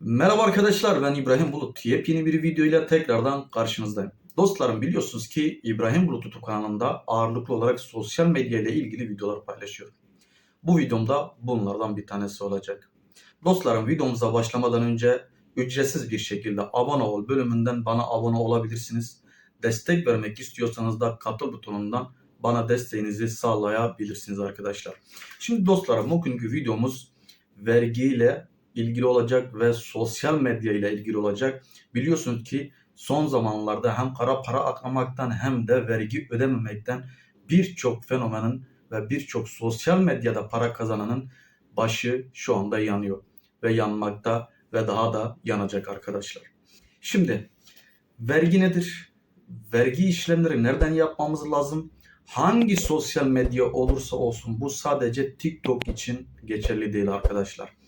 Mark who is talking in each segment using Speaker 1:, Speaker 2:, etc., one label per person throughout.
Speaker 1: Merhaba arkadaşlar ben İbrahim Bulut. Yepyeni bir video ile tekrardan karşınızdayım. Dostlarım biliyorsunuz ki İbrahim Bulut YouTube kanalında ağırlıklı olarak sosyal medya ile ilgili videolar paylaşıyorum. Bu videomda bunlardan bir tanesi olacak. Dostlarım videomuza başlamadan önce ücretsiz bir şekilde abone ol bölümünden bana abone olabilirsiniz. Destek vermek istiyorsanız da katıl butonundan bana desteğinizi sağlayabilirsiniz arkadaşlar. Şimdi dostlarım bugünkü videomuz vergiyle ilgili olacak ve sosyal medya ile ilgili olacak. Biliyorsunuz ki son zamanlarda hem kara para aklamaktan hem de vergi ödememekten birçok fenomenin ve birçok sosyal medyada para kazananın başı şu anda yanıyor ve yanmakta ve daha da yanacak arkadaşlar. Şimdi vergi nedir? Vergi işlemleri nereden yapmamız lazım? Hangi sosyal medya olursa olsun bu sadece TikTok için geçerli değil arkadaşlar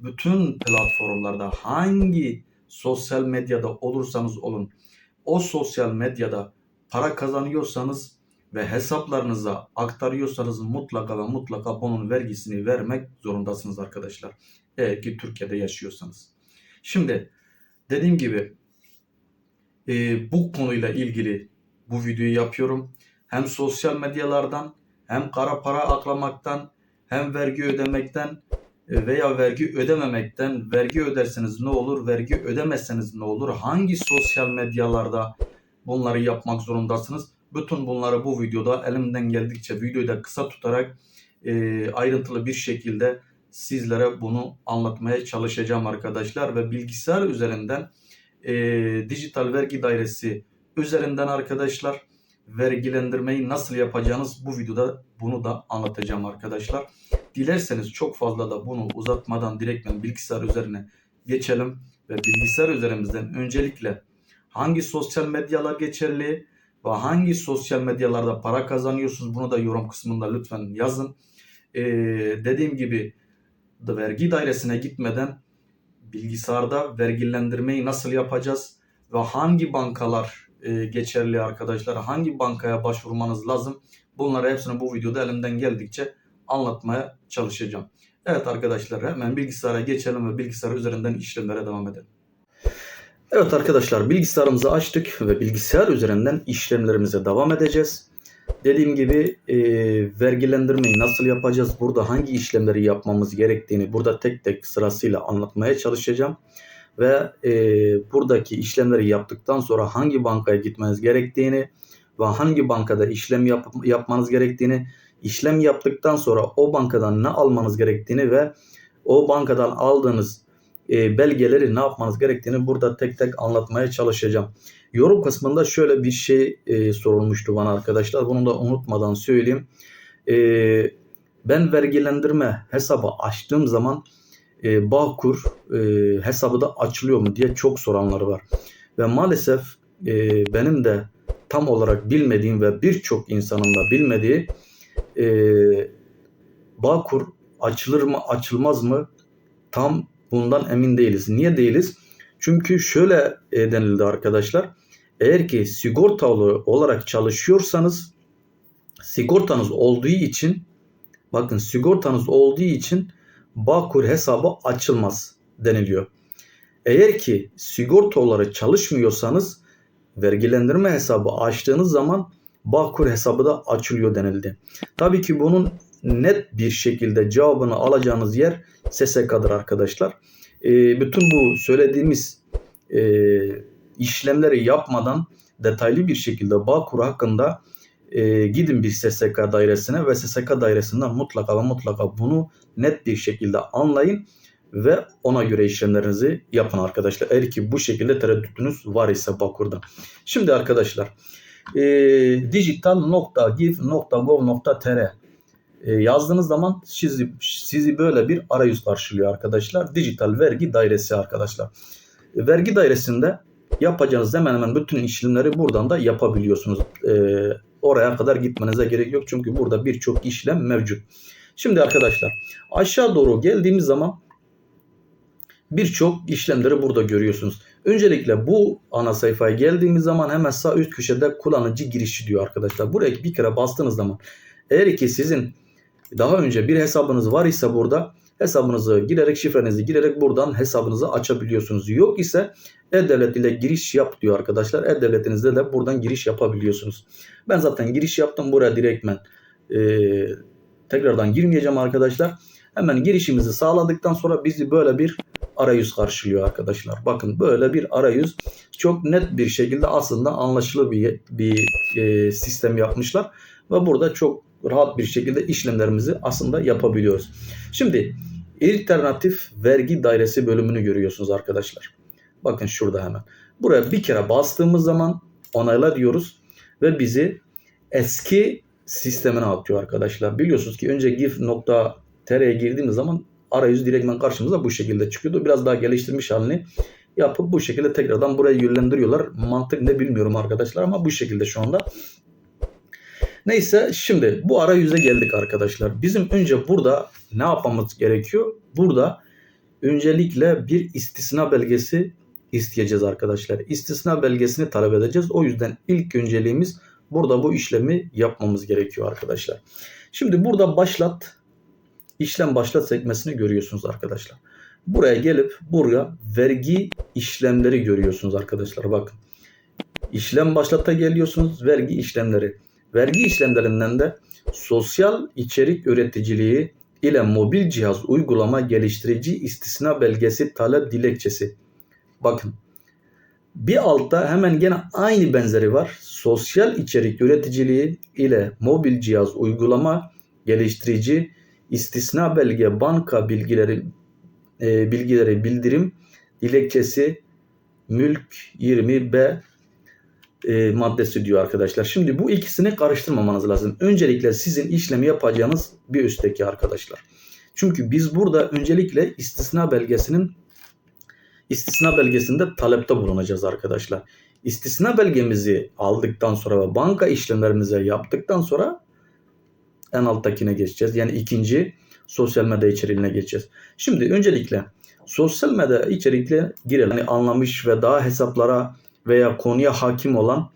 Speaker 1: bütün platformlarda hangi sosyal medyada olursanız olun o sosyal medyada para kazanıyorsanız ve hesaplarınıza aktarıyorsanız mutlaka ve mutlaka bunun vergisini vermek zorundasınız arkadaşlar. Eğer ki Türkiye'de yaşıyorsanız. Şimdi dediğim gibi e, bu konuyla ilgili bu videoyu yapıyorum. Hem sosyal medyalardan hem kara para aklamaktan hem vergi ödemekten veya vergi ödememekten vergi öderseniz ne olur, vergi ödemezseniz ne olur, hangi sosyal medyalarda bunları yapmak zorundasınız? Bütün bunları bu videoda elimden geldikçe videoyu da kısa tutarak e, ayrıntılı bir şekilde sizlere bunu anlatmaya çalışacağım arkadaşlar ve bilgisayar üzerinden e, dijital vergi dairesi üzerinden arkadaşlar vergilendirmeyi nasıl yapacağınız bu videoda bunu da anlatacağım arkadaşlar. Dilerseniz çok fazla da bunu uzatmadan direktmen bilgisayar üzerine geçelim ve bilgisayar üzerimizden öncelikle hangi sosyal medyalar geçerli ve hangi sosyal medyalarda para kazanıyorsunuz bunu da yorum kısmında lütfen yazın. Ee, dediğim gibi vergi dairesine gitmeden bilgisayarda vergilendirmeyi nasıl yapacağız ve hangi bankalar e, geçerli arkadaşlar hangi bankaya başvurmanız lazım bunları hepsini bu videoda elimden geldikçe anlatmaya çalışacağım. Evet arkadaşlar hemen bilgisayara geçelim ve bilgisayar üzerinden işlemlere devam edelim. Evet arkadaşlar bilgisayarımızı açtık ve bilgisayar üzerinden işlemlerimize devam edeceğiz. Dediğim gibi e, vergilendirmeyi nasıl yapacağız? Burada hangi işlemleri yapmamız gerektiğini burada tek tek sırasıyla anlatmaya çalışacağım. Ve e, buradaki işlemleri yaptıktan sonra hangi bankaya gitmeniz gerektiğini ve hangi bankada işlem yap, yapmanız gerektiğini işlem yaptıktan sonra o bankadan ne almanız gerektiğini ve o bankadan aldığınız e, belgeleri ne yapmanız gerektiğini burada tek tek anlatmaya çalışacağım. Yorum kısmında şöyle bir şey e, sorulmuştu bana arkadaşlar. Bunu da unutmadan söyleyeyim. E, ben vergilendirme hesabı açtığım zaman e, Bağkur e, hesabı da açılıyor mu diye çok soranlar var. Ve maalesef e, benim de tam olarak bilmediğim ve birçok insanın da bilmediği e, Bağkur açılır mı açılmaz mı tam bundan emin değiliz. Niye değiliz? Çünkü şöyle e, denildi arkadaşlar. Eğer ki sigortalı olarak çalışıyorsanız sigortanız olduğu için bakın sigortanız olduğu için Bağkur hesabı açılmaz deniliyor. Eğer ki sigorta olarak çalışmıyorsanız vergilendirme hesabı açtığınız zaman Bağkur hesabı da açılıyor denildi. Tabii ki bunun net bir şekilde cevabını alacağınız yer SSK'dır arkadaşlar. E, bütün bu söylediğimiz e, işlemleri yapmadan detaylı bir şekilde Bağkur hakkında e, gidin bir SSK dairesine ve SSK dairesinden mutlaka ve mutlaka bunu net bir şekilde anlayın ve ona göre işlemlerinizi yapın arkadaşlar. Eğer ki bu şekilde tereddütünüz var ise Bakur'da. Şimdi arkadaşlar e, digital.gif.gov.tr e, yazdığınız zaman sizi, sizi böyle bir arayüz karşılıyor arkadaşlar. Dijital vergi dairesi arkadaşlar. Vergi dairesinde yapacağınız hemen hemen bütün işlemleri buradan da yapabiliyorsunuz. E, oraya kadar gitmenize gerek yok. Çünkü burada birçok işlem mevcut. Şimdi arkadaşlar aşağı doğru geldiğimiz zaman birçok işlemleri burada görüyorsunuz. Öncelikle bu ana sayfaya geldiğimiz zaman hemen sağ üst köşede kullanıcı girişi diyor arkadaşlar. Buraya bir kere bastığınız zaman eğer ki sizin daha önce bir hesabınız var ise burada hesabınızı girerek şifrenizi girerek buradan hesabınızı açabiliyorsunuz. Yok ise e-devlet ile giriş yap diyor arkadaşlar. E-devletinizde de buradan giriş yapabiliyorsunuz. Ben zaten giriş yaptım buraya direktmen e, tekrardan girmeyeceğim arkadaşlar. Hemen girişimizi sağladıktan sonra bizi böyle bir arayüz karşılıyor arkadaşlar. Bakın böyle bir arayüz çok net bir şekilde aslında anlaşılır bir, bir e, sistem yapmışlar. Ve burada çok rahat bir şekilde işlemlerimizi aslında yapabiliyoruz. Şimdi alternatif vergi dairesi bölümünü görüyorsunuz arkadaşlar. Bakın şurada hemen. Buraya bir kere bastığımız zaman onayla diyoruz ve bizi eski sistemine atıyor arkadaşlar. Biliyorsunuz ki önce gif.tr'ye girdiğimiz zaman arayüz direktmen karşımıza bu şekilde çıkıyordu. Biraz daha geliştirmiş halini yapıp bu şekilde tekrardan buraya yönlendiriyorlar. Mantık ne bilmiyorum arkadaşlar ama bu şekilde şu anda. Neyse şimdi bu arayüze geldik arkadaşlar. Bizim önce burada ne yapmamız gerekiyor? Burada öncelikle bir istisna belgesi isteyeceğiz arkadaşlar. İstisna belgesini talep edeceğiz. O yüzden ilk önceliğimiz burada bu işlemi yapmamız gerekiyor arkadaşlar. Şimdi burada başlat işlem başlat sekmesini görüyorsunuz arkadaşlar. Buraya gelip buraya vergi işlemleri görüyorsunuz arkadaşlar. Bakın. İşlem başlata geliyorsunuz. Vergi işlemleri. Vergi işlemlerinden de sosyal içerik üreticiliği ile mobil cihaz uygulama geliştirici istisna belgesi talep dilekçesi. Bakın bir altta hemen gene aynı benzeri var. Sosyal içerik üreticiliği ile mobil cihaz uygulama geliştirici istisna belge banka bilgileri e, bilgileri bildirim dilekçesi mülk 20B e, maddesi diyor arkadaşlar. Şimdi bu ikisini karıştırmamanız lazım. Öncelikle sizin işlemi yapacağınız bir üstteki arkadaşlar. Çünkü biz burada öncelikle istisna belgesinin istisna belgesinde talepte bulunacağız arkadaşlar. İstisna belgemizi aldıktan sonra ve banka işlemlerimizi yaptıktan sonra en alttakine geçeceğiz. Yani ikinci sosyal medya içeriğine geçeceğiz. Şimdi öncelikle sosyal medya içerikle girelim. Yani anlamış ve daha hesaplara veya konuya hakim olan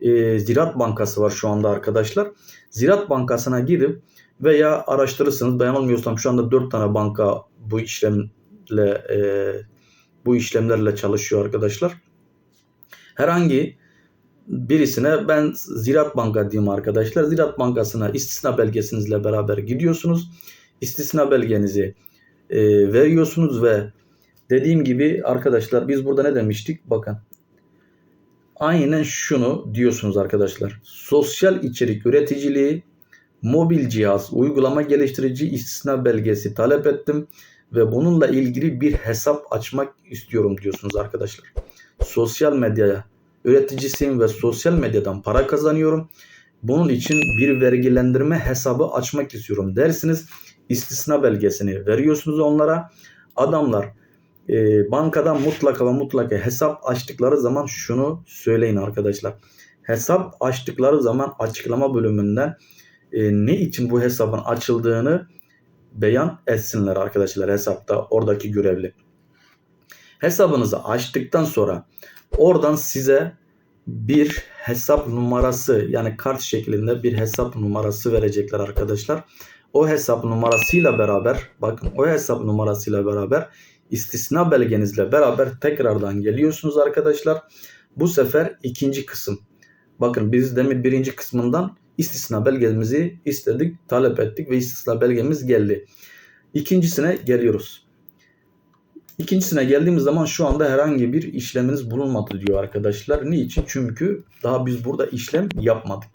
Speaker 1: e, Ziraat Bankası var şu anda arkadaşlar. Ziraat Bankası'na girip veya araştırırsınız. Ben yanılmıyorsam şu anda 4 tane banka bu işlemle e, bu işlemlerle çalışıyor arkadaşlar. Herhangi birisine ben Ziraat Banka diyeyim arkadaşlar. Ziraat Bankası'na istisna belgesinizle beraber gidiyorsunuz. İstisna belgenizi e, veriyorsunuz ve dediğim gibi arkadaşlar biz burada ne demiştik? Bakın aynen şunu diyorsunuz arkadaşlar. Sosyal içerik üreticiliği, mobil cihaz, uygulama geliştirici istisna belgesi talep ettim ve bununla ilgili bir hesap açmak istiyorum diyorsunuz arkadaşlar. Sosyal medyaya üreticisiyim ve sosyal medyadan para kazanıyorum. Bunun için bir vergilendirme hesabı açmak istiyorum dersiniz. İstisna belgesini veriyorsunuz onlara. Adamlar e, bankadan mutlaka ve mutlaka hesap açtıkları zaman şunu söyleyin arkadaşlar. Hesap açtıkları zaman açıklama bölümünden e, ne için bu hesabın açıldığını beyan etsinler arkadaşlar hesapta oradaki görevli. Hesabınızı açtıktan sonra oradan size bir hesap numarası yani kart şeklinde bir hesap numarası verecekler arkadaşlar. O hesap numarasıyla beraber bakın o hesap numarasıyla beraber istisna belgenizle beraber tekrardan geliyorsunuz arkadaşlar. Bu sefer ikinci kısım. Bakın biz demin birinci kısmından istisna belgemizi istedik, talep ettik ve istisna belgemiz geldi. İkincisine geliyoruz. İkincisine geldiğimiz zaman şu anda herhangi bir işleminiz bulunmadı diyor arkadaşlar. Niçin? Çünkü daha biz burada işlem yapmadık.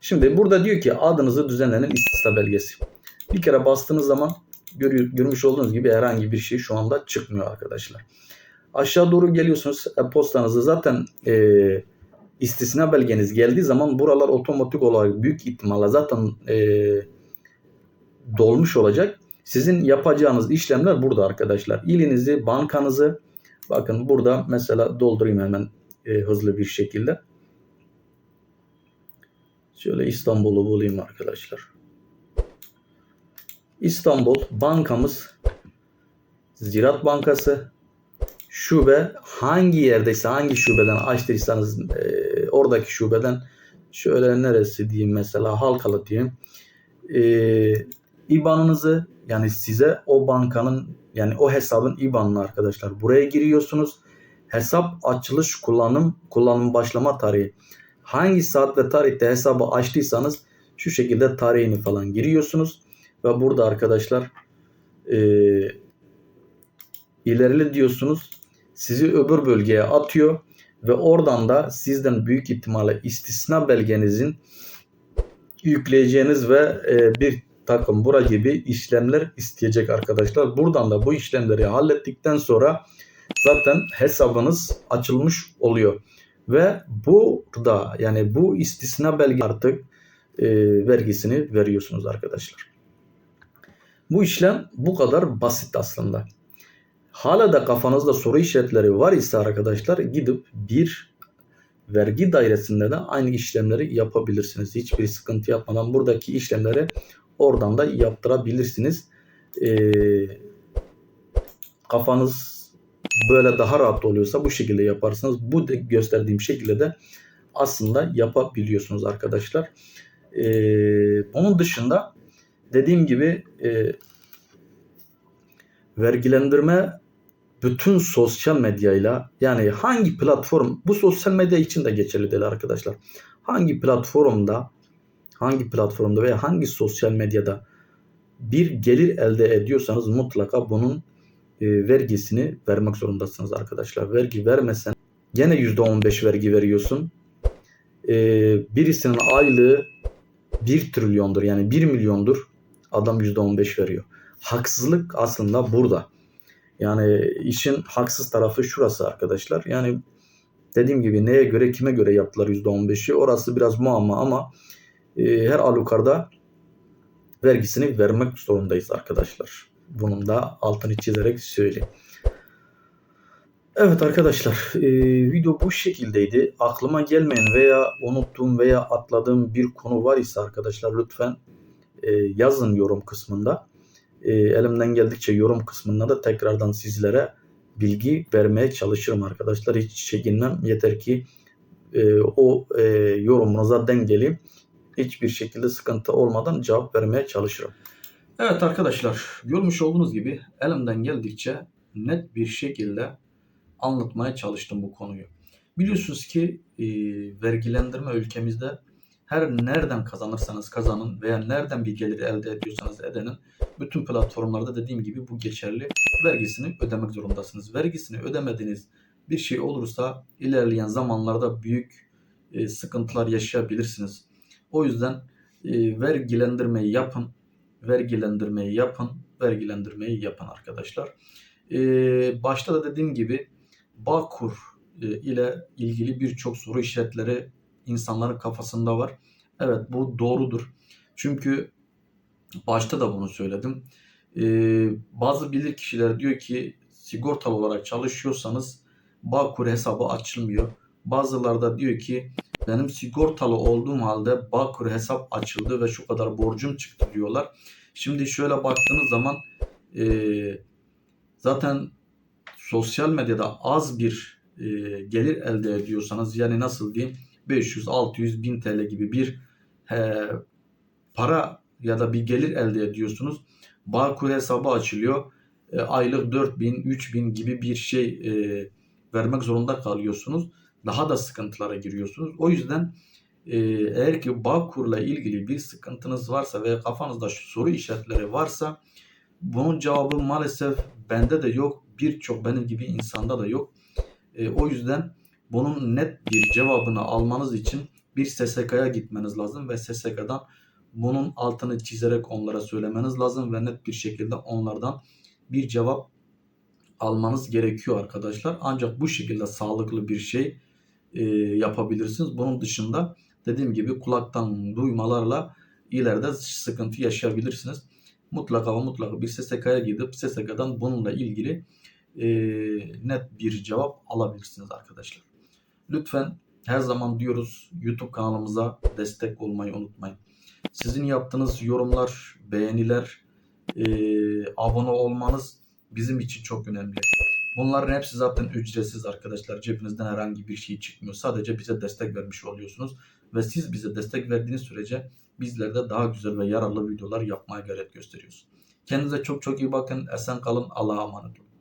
Speaker 1: Şimdi burada diyor ki adınızı düzenlenen istisna belgesi. Bir kere bastığınız zaman görüyor, görmüş olduğunuz gibi herhangi bir şey şu anda çıkmıyor arkadaşlar. Aşağı doğru geliyorsunuz. E-postanızı zaten e, istisna belgeniz geldiği zaman buralar otomatik olarak büyük ihtimalle zaten e, dolmuş olacak. Sizin yapacağınız işlemler burada arkadaşlar. İlinizi, bankanızı bakın burada mesela doldurayım hemen e, hızlı bir şekilde. Şöyle İstanbul'u bulayım arkadaşlar. İstanbul bankamız Ziraat Bankası şube hangi yerdeyse hangi şubeden açtıysanız e, oradaki şubeden şöyle neresi diyeyim mesela Halkalı diyeyim. E, İBAN'ınızı yani size o bankanın yani o hesabın IBAN'ını arkadaşlar buraya giriyorsunuz. Hesap açılış kullanım kullanım başlama tarihi. Hangi saat ve tarihte hesabı açtıysanız şu şekilde tarihini falan giriyorsunuz ve burada arkadaşlar eee ilerle diyorsunuz. Sizi öbür bölgeye atıyor ve oradan da sizden büyük ihtimalle istisna belgenizin yükleyeceğiniz ve e, bir takım bura gibi işlemler isteyecek arkadaşlar. Buradan da bu işlemleri hallettikten sonra zaten hesabınız açılmış oluyor. Ve burada yani bu istisna belge artık e, vergisini veriyorsunuz arkadaşlar. Bu işlem bu kadar basit aslında. Hala da kafanızda soru işaretleri var ise arkadaşlar gidip bir vergi dairesinde de aynı işlemleri yapabilirsiniz. Hiçbir sıkıntı yapmadan buradaki işlemleri oradan da yaptırabilirsiniz. Ee, kafanız böyle daha rahat oluyorsa bu şekilde yaparsınız. Bu da gösterdiğim şekilde de aslında yapabiliyorsunuz arkadaşlar. Ee, onun dışında dediğim gibi e, vergilendirme bütün sosyal medyayla yani hangi platform bu sosyal medya için de geçerli değil arkadaşlar. Hangi platformda hangi platformda veya hangi sosyal medyada bir gelir elde ediyorsanız mutlaka bunun e, vergisini vermek zorundasınız arkadaşlar. Vergi vermesen gene %15 vergi veriyorsun. E, birisinin aylığı 1 trilyondur yani 1 milyondur. Adam %15 veriyor. Haksızlık aslında burada. Yani işin haksız tarafı şurası arkadaşlar. Yani dediğim gibi neye göre kime göre yaptılar %15'i orası biraz muamma ama e, her halükarda vergisini vermek zorundayız arkadaşlar. Bunun da altını çizerek söyleyeyim. Evet arkadaşlar e, video bu şekildeydi. Aklıma gelmeyen veya unuttuğum veya atladığım bir konu var ise arkadaşlar lütfen e, yazın yorum kısmında. E, elimden geldikçe yorum kısmında da tekrardan sizlere bilgi vermeye çalışırım arkadaşlar. Hiç çekinmem. Yeter ki e, o e, yorumunuza dengeleyim. Hiçbir şekilde sıkıntı olmadan cevap vermeye çalışırım. Evet arkadaşlar görmüş olduğunuz gibi elimden geldikçe net bir şekilde anlatmaya çalıştım bu konuyu. Biliyorsunuz ki e, vergilendirme ülkemizde her nereden kazanırsanız kazanın veya nereden bir gelir elde ediyorsanız edenin bütün platformlarda dediğim gibi bu geçerli. Vergisini ödemek zorundasınız. Vergisini ödemediğiniz bir şey olursa ilerleyen zamanlarda büyük e, sıkıntılar yaşayabilirsiniz. O yüzden e, vergilendirmeyi yapın, vergilendirmeyi yapın, vergilendirmeyi yapın arkadaşlar. E, başta da dediğim gibi Bağkur e, ile ilgili birçok soru işaretleri insanların kafasında var. Evet bu doğrudur. Çünkü başta da bunu söyledim. Ee, bazı bilir kişiler diyor ki sigortalı olarak çalışıyorsanız Bağkur hesabı açılmıyor. Bazıları da diyor ki benim sigortalı olduğum halde Bağkur hesap açıldı ve şu kadar borcum çıktı diyorlar. Şimdi şöyle baktığınız zaman e, zaten sosyal medyada az bir e, gelir elde ediyorsanız yani nasıl diyeyim 500, 600, 1000 TL gibi bir e, para ya da bir gelir elde ediyorsunuz. Bağkur hesabı açılıyor. E, aylık 4000, 3000 gibi bir şey e, vermek zorunda kalıyorsunuz. Daha da sıkıntılara giriyorsunuz. O yüzden e, eğer ki Bağkur'la ilgili bir sıkıntınız varsa ve kafanızda şu soru işaretleri varsa bunun cevabı maalesef bende de yok. Birçok benim gibi insanda da yok. E, o yüzden bunun net bir cevabını almanız için bir SSK'ya gitmeniz lazım ve SSK'dan bunun altını çizerek onlara söylemeniz lazım ve net bir şekilde onlardan bir cevap almanız gerekiyor arkadaşlar. Ancak bu şekilde sağlıklı bir şey e, yapabilirsiniz. Bunun dışında dediğim gibi kulaktan duymalarla ileride sıkıntı yaşayabilirsiniz. Mutlaka ve mutlaka bir SSK'ya gidip SSK'dan bununla ilgili e, net bir cevap alabilirsiniz arkadaşlar. Lütfen her zaman diyoruz YouTube kanalımıza destek olmayı unutmayın. Sizin yaptığınız yorumlar, beğeniler, e, abone olmanız bizim için çok önemli. Bunların hepsi zaten ücretsiz arkadaşlar. Cebinizden herhangi bir şey çıkmıyor. Sadece bize destek vermiş oluyorsunuz. Ve siz bize destek verdiğiniz sürece bizler de daha güzel ve yararlı videolar yapmaya gayret gösteriyoruz. Kendinize çok çok iyi bakın. Esen kalın. Allah'a emanet olun.